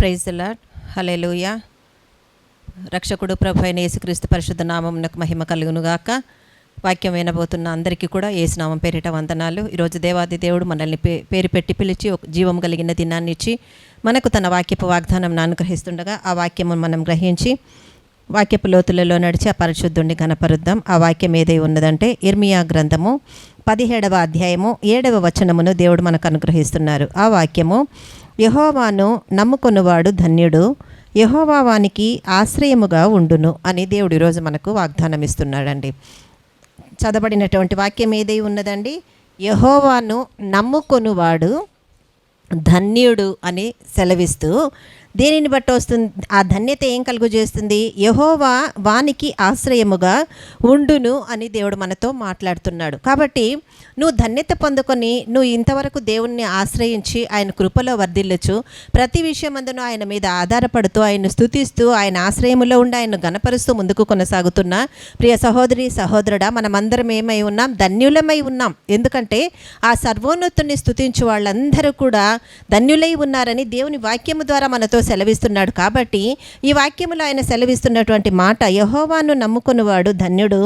Praise lord hallelujah రక్షకుడు ప్రభు అయిన యేసుక్రీస్తు పరిశుద్ధ నామమునకు మహిమ కలుగునుగాక వాక్యం వినబోతున్న అందరికీ కూడా ఏసునామం పేరిట వందనాలు. ఈరోజు దేవాది దేవుడు మనల్ని పే పేరు పెట్టి పిలిచి ఒక జీవం కలిగిన దినాన్ని ఇచ్చి మనకు తన వాక్యపు వాగ్దానం అనుగ్రహిస్తుండగా ఆ వాక్యము మనం గ్రహించి వాక్యపు లోతులలో నడిచి ఆ పరిశుద్ధుడిని కనపరుద్దాం ఆ వాక్యం ఏదై ఉన్నదంటే ఇర్మియా గ్రంథము పదిహేడవ అధ్యాయము ఏడవ వచనమును దేవుడు మనకు అనుగ్రహిస్తున్నారు. ఆ వాక్యము యహోవాను నమ్ముకొనువాడు ధన్యుడు యహోవా వానికి ఆశ్రయముగా ఉండును అని దేవుడు ఈరోజు మనకు వాగ్దానం ఇస్తున్నాడండి చదవబడినటువంటి వాక్యం ఏదై ఉన్నదండి? యహోవాను నమ్ముకొనువాడు ధన్యుడు అని సెలవిస్తూ దేనిని బట్టి వస్తుంది? ఆ ధన్యత ఏం కలుగు చేస్తుంది యహోవా వానికి ఆశ్రయముగా ఉండును అని దేవుడు మనతో మాట్లాడుతున్నాడు. కాబట్టి నువ్వు ధన్యత పొందుకొని నువ్వు ఇంతవరకు దేవుణ్ణి ఆశ్రయించి ఆయన కృపలో వర్ధిల్లచ్చు. ప్రతి విషయమందును ఆయన మీద ఆధారపడుతూ ఆయన స్థుతిస్తూ ఆయన ఆశ్రయములో ఉండి ఆయన గణపరుస్తూ ముందుకు కొనసాగుతున్న ప్రియ సహోదరి సహోదరుడా మనమందరం ఏమై ఉన్నాం? ధన్యులమై ఉన్నాం. ఎందుకంటే ఆ సర్వోన్నతుని స్థుతించు వాళ్ళందరూ కూడా ధన్యులై ఉన్నారని దేవుని వాక్యము ద్వారా మనతో సెలవిస్తున్నాడు కాబట్టి ఈ వాక్యములో ఆయన సెలవిస్తున్నటువంటి మాట యహోవాను నమ్ముకునివాడు ధన్యుడు.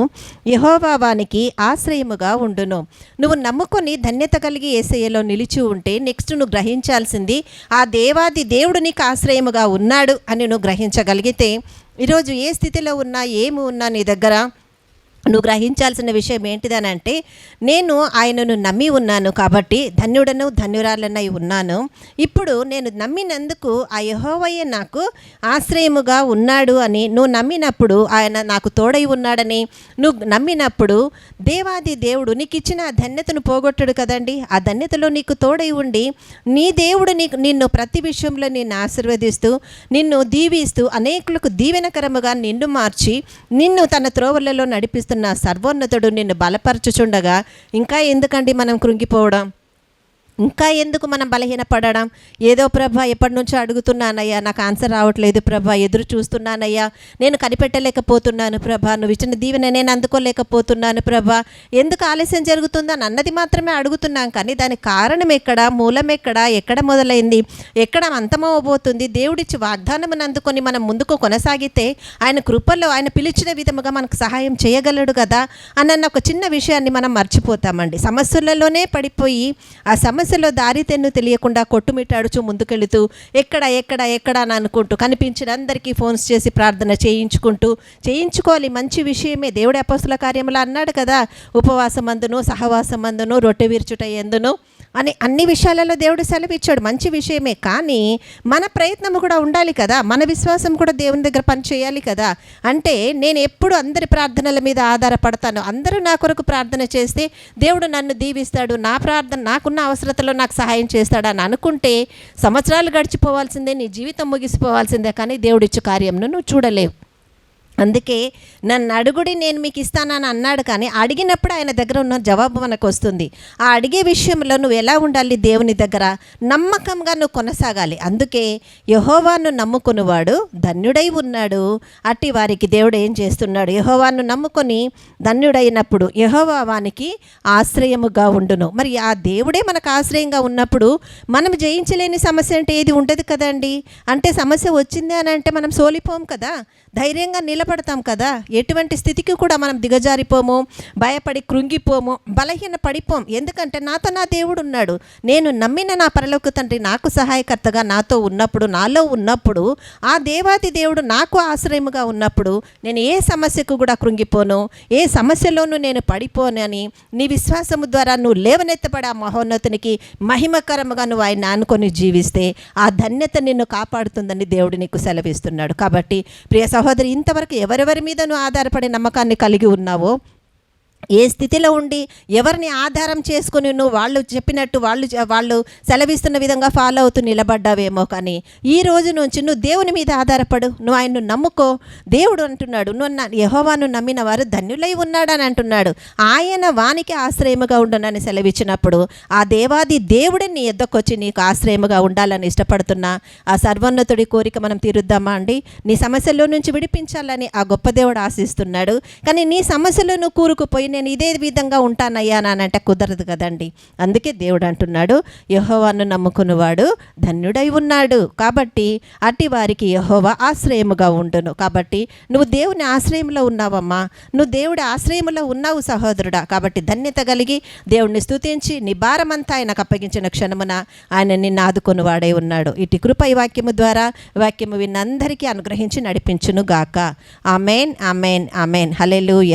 యహోవా వానికి ఆశ్రయముగా ఉండును. నువ్వు నమ్ముకొని ధన్యత కలిగి ఏసయ్యలో నిలిచి ఉంటే నెక్స్ట్ నువ్వు గ్రహించాల్సింది ఆ దేవాది దేవుడు నీకు ఆశ్రయముగా ఉన్నాడు అని నువ్వు గ్రహించగలిగితే ఈరోజు ఏ స్థితిలో ఉన్నా ఏమి ఉన్నా నీ దగ్గర నువ్వు గ్రహించాల్సిన విషయం ఏంటిదనంటే నేను ఆయనను నమ్మి ఉన్నాను కాబట్టి ధన్యుడను ధన్యురాలనై ఉన్నాను. ఇప్పుడు నేను నమ్మినందుకు ఆ యహోవయ్య నాకు ఆశ్రయముగా ఉన్నాడు అని నువ్వు నమ్మినప్పుడు ఆయన నాకు తోడై ఉన్నాడని నువ్వు నమ్మినప్పుడు దేవాది దేవుడు నీకు ఇచ్చిన ఆ ధన్యతను పోగొట్టడు కదండి. ఆ ధన్యతలో నీకు తోడై ఉండి నీ దేవుడు నీకు నిన్ను ప్రతి విషయంలో నిన్ను ఆశీర్వదిస్తూ నిన్ను దీవిస్తూ అనేకులకు దీవెనకరముగా నిన్ను మార్చి నిన్ను తన త్రోవలలో నడిపిస్తూ చేస్తున్న సర్వోన్నతుడు నిన్ను బలపరచుచుండగా ఇంకా ఎందుకండి మనం కృంగిపోవడం? ఇంకా ఎందుకు మనం బలహీనపడడం? ఏదో ప్రభ ఎప్పటి నుంచో అడుగుతున్నానయ్యా నాకు ఆన్సర్ రావట్లేదు ప్రభ ఎదురు చూస్తున్నానయ్యా నేను కనిపెట్టలేకపోతున్నాను ప్రభ నువ్వు ఇచ్చిన దీవెన నేను అందుకోలేకపోతున్నాను ప్రభ. ఎందుకు ఆలస్యం జరుగుతుందని అన్నది మాత్రమే అడుగుతున్నాం కానీ దానికి కారణం ఎక్కడ మూలం ఎక్కడ ఎక్కడ మొదలైంది ఎక్కడ అంతమవబోతుంది దేవుడిచ్చి వాగ్దానం అందుకొని మనం ముందుకు కొనసాగితే ఆయన కృపలో ఆయన పిలిచిన విధముగా మనకు సహాయం చేయగలడు కదా? అన్న ఒక చిన్న విషయాన్ని మనం మర్చిపోతామండి. సమస్యలలోనే పడిపోయి ఆ సమస్య సమస్యలో దారితెన్ను తెలియకుండా కొట్టుమిట్టాడుచు ముందుకెళుతూ ఎక్కడ ఎక్కడ ఎక్కడ అని అనుకుంటూ కనిపించిన అందరికీ ఫోన్స్ చేసి ప్రార్థన చేయించుకుంటూ చేయించుకోవాలి. మంచి విషయమే. దేవుడి అపస్తుల కార్యములు అన్నాడు కదా. ఉపవాసం అందును సహవాసం అందును రొట్టె విరుచుట ఎందును? అని అన్ని విషయాలలో దేవుడు సెలవిచ్చాడు. మంచి విషయమే. కానీ మన ప్రయత్నం కూడా ఉండాలి కదా. మన విశ్వాసం కూడా దేవుని దగ్గర పని చేయాలి కదా. అంటే నేను ఎప్పుడు అందరి ప్రార్థనల మీద ఆధారపడతాను. అందరూ నా కొరకు ప్రార్థన చేస్తే దేవుడు నన్ను దీవిస్తాడు. నా ప్రార్థన నాకున్న అవసరతలో నాకు సహాయం చేస్తాడు అని అనుకుంటే సంవత్సరాలు గడిచిపోవాల్సిందే నీ జీవితం ముగిసిపోవాల్సిందే. కానీ దేవుడిచ్చు కార్యంను నువ్వు చూడలేవు. అందుకే నన్ను అడుగుడి నేను మీకు ఇస్తానని అన్నాడు కానీ అడిగినప్పుడు ఆయన దగ్గర ఉన్న జవాబు మనకు వస్తుంది. ఆ అడిగే విషయంలో నువ్వు ఎలా ఉండాలి దేవుని దగ్గర? నమ్మకంగా నువ్వు కొనసాగాలి. అందుకే యహోవాను నమ్ముకునివాడు ధన్యుడై ఉన్నాడు. అట్టి వారికి దేవుడు ఏం చేస్తున్నాడు? యహోవాను నమ్ముకొని ధన్యుడైనప్పుడు యహోవా వానికి ఆశ్రయముగా ఉండును. మరి ఆ దేవుడే మనకు ఆశ్రయంగా ఉన్నప్పుడు మనం జయించలేని సమస్య అంటే ఏది ఉండదు కదండి. అంటే సమస్య వచ్చింది అని అంటే మనం సోలిపోం కదా. ధైర్యంగా నిలబడతాం కదా? ఎటువంటి స్థితికి కూడా మనం దిగజారిపోము భయపడి కృంగిపోము బలహీన పడిపోం ఎందుకంటే నాతో నా దేవుడు ఉన్నాడు. నేను నమ్మిన నా పరలోక తండ్రి నాకు సహాయకర్తగా నాతో ఉన్నప్పుడు నాలో ఉన్నప్పుడు ఆ దేవాది దేవుడు నాకు ఆశ్రయముగా ఉన్నప్పుడు నేను ఏ సమస్యకు కూడా కృంగిపోను ఏ సమస్యలోనూ నేను పడిపోనని నీ విశ్వాసము ద్వారా నువ్వు లేవనెత్తబడి ఆ మహోన్నతునికి మహిమకరముగా నువ్వు ఆయన అనుకొని జీవిస్తే ఆ ధన్యత నిన్ను కాపాడుతుందని దేవుడు నీకు సెలవిస్తున్నాడు. కాబట్టి ప్రియ సహోదరి ఇంతవరకు ఎవరెవరి మీద నువ్వు ఆధారపడి నమ్మకాన్ని కలిగి ఉన్నావో ఏ స్థితిలో ఉండి ఎవరిని ఆధారం చేసుకుని నువ్వు వాళ్ళు చెప్పినట్టు వాళ్ళు వాళ్ళు సెలవిస్తున్న విధంగా ఫాలో అవుతూ నిలబడ్డావేమో కానీ ఈ రోజు నుంచి నువ్వు దేవుని మీద ఆధారపడు. నువ్వు ఆయన్ను నమ్ముకో. దేవుడు అంటున్నాడు నువ్వు నా యహోవాను నమ్మిన వారు ధన్యులై ఉన్నాడని అంటున్నాడు. ఆయన వానికి ఆశ్రయముగా ఉండనని సెలవిచ్చినప్పుడు ఆ దేవాది దేవుడే నీ ఎద్దకొచ్చి నీకు ఆశ్రయముగా ఉండాలని ఇష్టపడుతున్నా. ఆ సర్వోన్నతుడి కోరిక మనం తీరుద్దామా అండి? నీ సమస్యల్లో నుంచి విడిపించాలని ఆ గొప్ప దేవుడు ఆశిస్తున్నాడు. కానీ నీ సమస్యలో నువ్వు కూరుకుపోయి నేను ఇదే విధంగా ఉంటానయ్యా నానంటే కుదరదు కదండి. అందుకే దేవుడు అంటున్నాడు యహోవాను నమ్ముకున్నవాడు ధన్యుడై ఉన్నాడు. కాబట్టి అట్టి వారికి యహోవా ఆశ్రయముగా ఉండును. కాబట్టి నువ్వు దేవుని ఆశ్రయంలో ఉన్నావమ్మా. నువ్వు దేవుడి ఆశ్రయంలో ఉన్నావు సహోదరుడా. కాబట్టి ధన్యత కలిగి దేవుణ్ణి స్తుతించి నీ భారమంతా ఆయనకు అప్పగించిన క్షణమున ఆయన నిన్ను ఆదుకొని వాడై ఉన్నాడు. ఇటు కృపై వాక్యము ద్వారా వాక్యము విన్నందరికీ అనుగ్రహించి నడిపించును గాక ఆమెన్ ఆమెన్ ఆమెన్. హలెలూయ